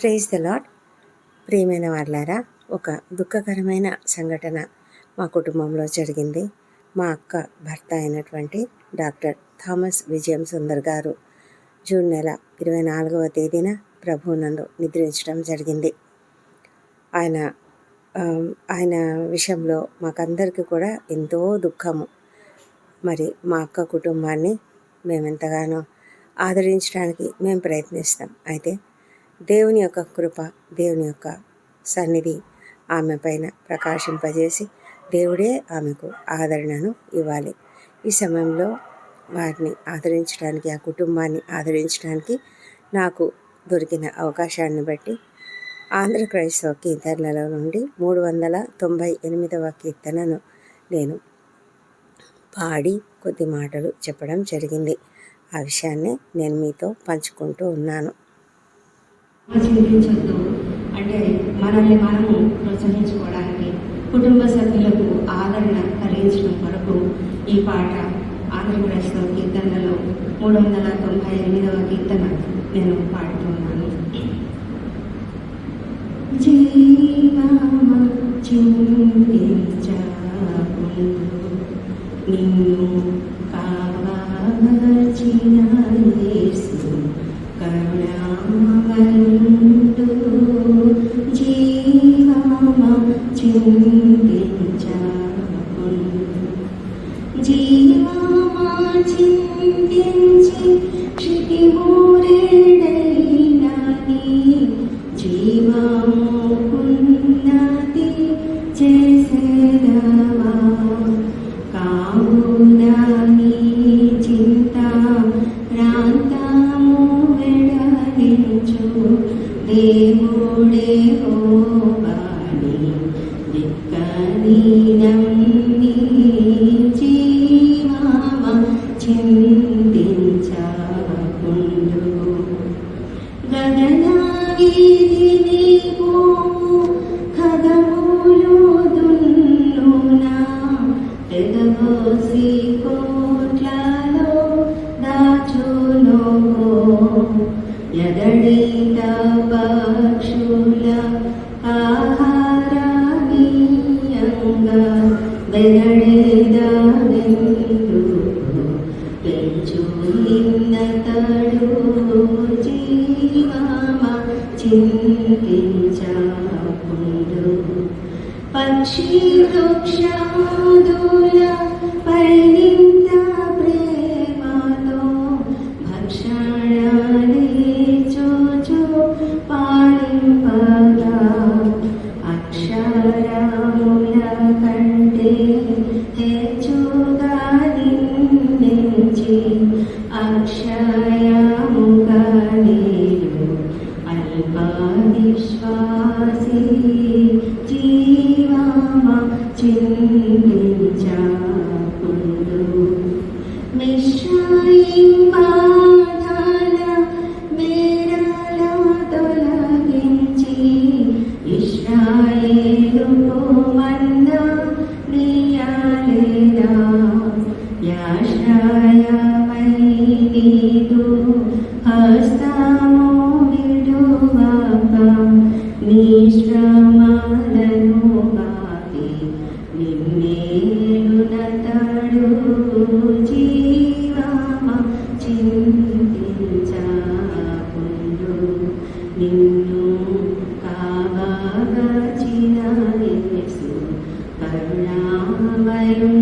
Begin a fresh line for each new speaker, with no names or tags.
Praise the lord ప్రియమైన వాళ్ళారా ఒక దుఃఖకరమైన సంఘటన మా కుటుంబంలో జరిగింది. మా అక్క భర్త అయినటువంటి డాక్టర్ థామస్ విజయం సుందర్ గారు జూన్ నెల ఇరవై నాలుగవ తేదీన ప్రభు నన్ను నిద్రించడం జరిగింది. ఆయన ఆయన విషయంలో మాకందరికీ కూడా ఎంతో దుఃఖము. మరి మా అక్క కుటుంబాన్ని మేమెంతగానో ఆదరించడానికి మేము ప్రయత్నిస్తాం. అయితే దేవుని యొక్క కృప దేవుని యొక్క సన్నిధి ఆమె పైన ప్రకాశింపజేసి దేవుడే ఆమెకు ఆదరణను ఇవ్వాలి. ఈ సమయంలో వారిని ఆదరించడానికి ఆ కుటుంబాన్ని ఆదరించడానికి నాకు దొరికిన అవకాశాన్ని బట్టి ఆంధ్ర క్రైస్తవ కీర్తనలలో నుండి మూడు వందల తొంభై ఎనిమిదవ కీర్తనను నేను పాడి కొద్ది మాటలు చెప్పడం జరిగింది. ఆ విషయాన్ని నేను మీతో పంచుకుంటూ ఉన్నాను.
చూపించొద్దు అంటే మనల్ని మనము ప్రోత్సహించుకోవడానికి కుటుంబ సభ్యులకు ఆదరణ కలిగించడం కొరకు ఈ పాట ఆంధ్రప్రదేశ్లో కీర్తనలో మూడు వందల తొంభై ఎనిమిదవ కీర్తన నేను పాడుతున్నాను. జీవమ చింతించకుండు నిన్ను కావలసిన యేసు కరుణామయుండు జీవమ చింతించకుండు జీవమా చింతించి క్షితిమూరేడైనాని జీవముకున్నతి చేసేదవా కావునాని చింత ప్రాంతము వెడలించు దేవుడే ఓ బాణి దిక్కని నమ్మి జీవమ చింతించకుండు గగనాగిరి పోవు ఖగములు దున్నునా పెదవసి కోట్లలో దాచును ఎదడిత పక్షుల ఆహారానీయంగా వెనడేదానెందు పెంచు ఇన్నతడు జీవమ చింతించకుండు పక్షి వృక్షాదుల అల్ప విశ్వాసి జీవమ చింతించకుండు. మిశ్రాయింపాదాల మేరల తొలగించి ఇశ్రాయేలు మన్న ప్రియాలేదా యాశ్రయమై నీదు హస్తము పాదము కాటి నిన్నేడు నతడు జీవామ చింతించాకుండు నిన్ను కావగచిన యేసు కరుణామయుడు